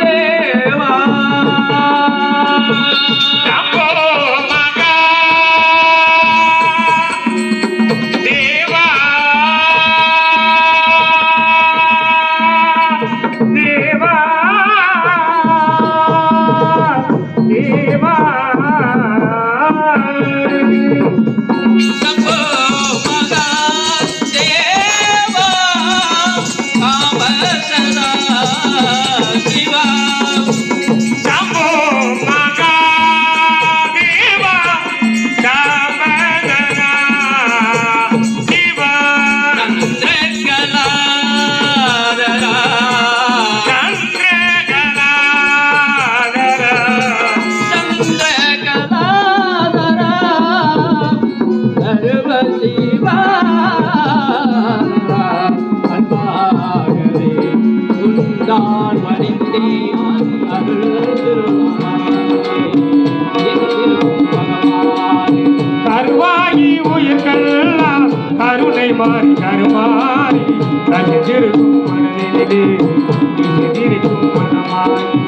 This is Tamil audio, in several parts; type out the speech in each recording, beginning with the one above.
ले கருவாயி உயிர்களெல்லாம் கருணை மாறி கருமாறி கசிந்திருக்கும் மனதிலே கசிந்திருக்கும்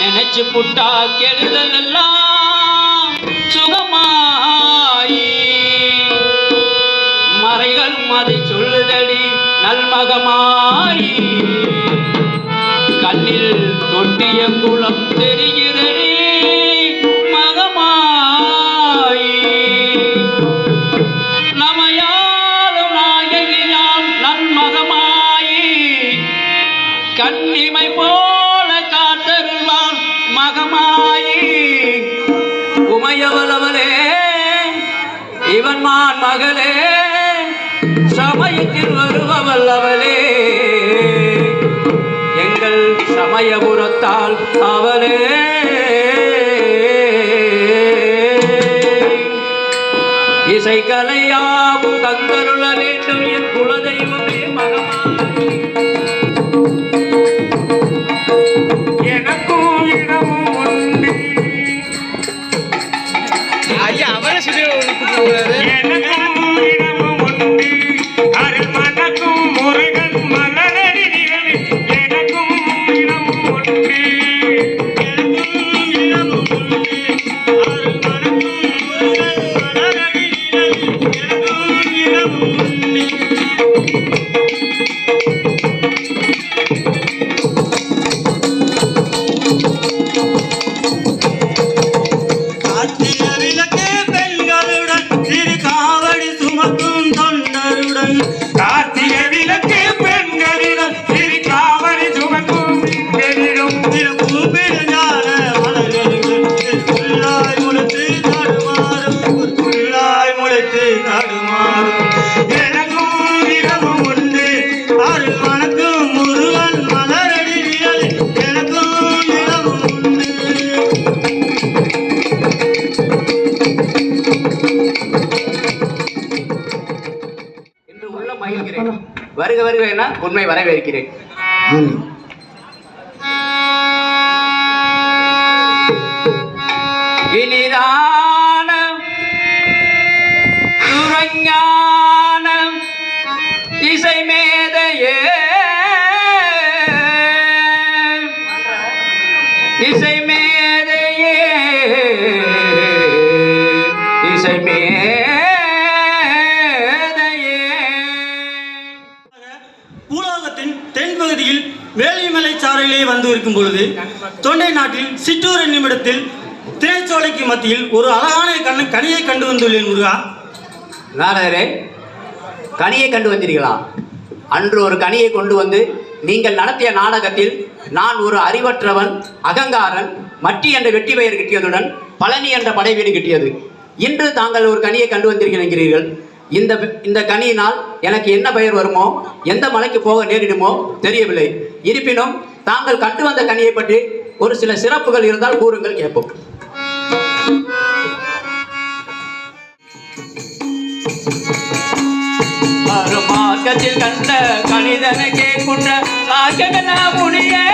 நினைச்சு புட்டா கெடுதல் எல்லாம் சுகமாயி. மறைகளும் அதை சொல்லுதடி நல்மகமாயி. கண்ணில் தொட்டிய குளம் தெரி மாயி உமையவளவளே இவன் மான் மகளே சமயத்தில் வருபவள் அவளே எங்கள் சமயபுரத்தால் அவளே. இசைக்கலையாவும் தங்கருள வேண்டும் என் குலதெய்வமே மகமா করে வருக வருக என உண்மை வரவேற்கிறேன். வழியே வந்து இருக்கும் பொழுது தொண்டை நாட்டில் சிற்றூர் நிமிடத்தில் திரைச்சோலைக்கு மத்தியில் ஒரு அழகான கண் கனியை கண்டு வந்துள்ளேன் முருகா. நாடகரே கனியை கண்டு வந்தீர்களா? அன்று ஒரு கனியை கொண்டு வந்து நீங்கள் நடத்திய நாடகத்தில் நான் ஒரு அறிவற்றவன் அகங்காரன் மட்டி என்ற வெட்டி பெயர் கிட்டியதுடன் பழனி என்ற படை வீடு கிட்டியது. இன்று தாங்கள் ஒரு கனியை கண்டு வந்திருக்கிறீர்கள் இந்த இந்த கனியினால் எனக்கு என்ன பெயர் வருமோ எந்த மலைக்கு போக நேரிடுமோ தெரியவில்லை. இருப்பினும் தாங்கள் கண்டு வந்த கனியை பற்றி ஒரு சில சிறப்புகள் இருந்தால் கூறுங்கள் கேட்போம். மார்க்கத்தில் கண்ட கணிதனை கேட்கின்ற ராகவன முனியே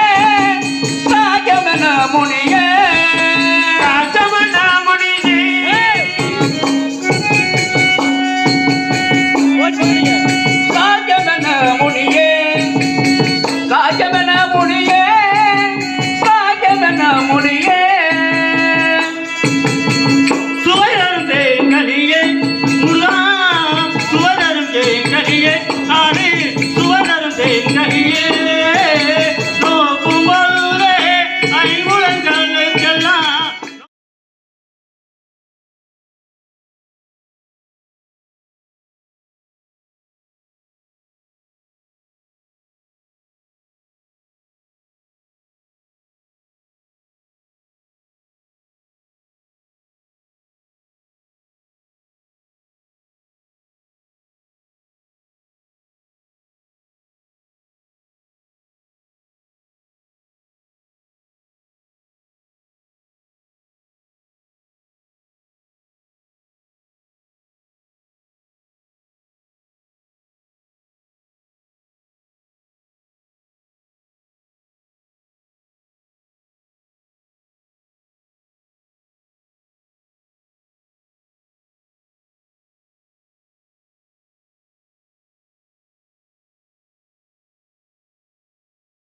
முனியே. que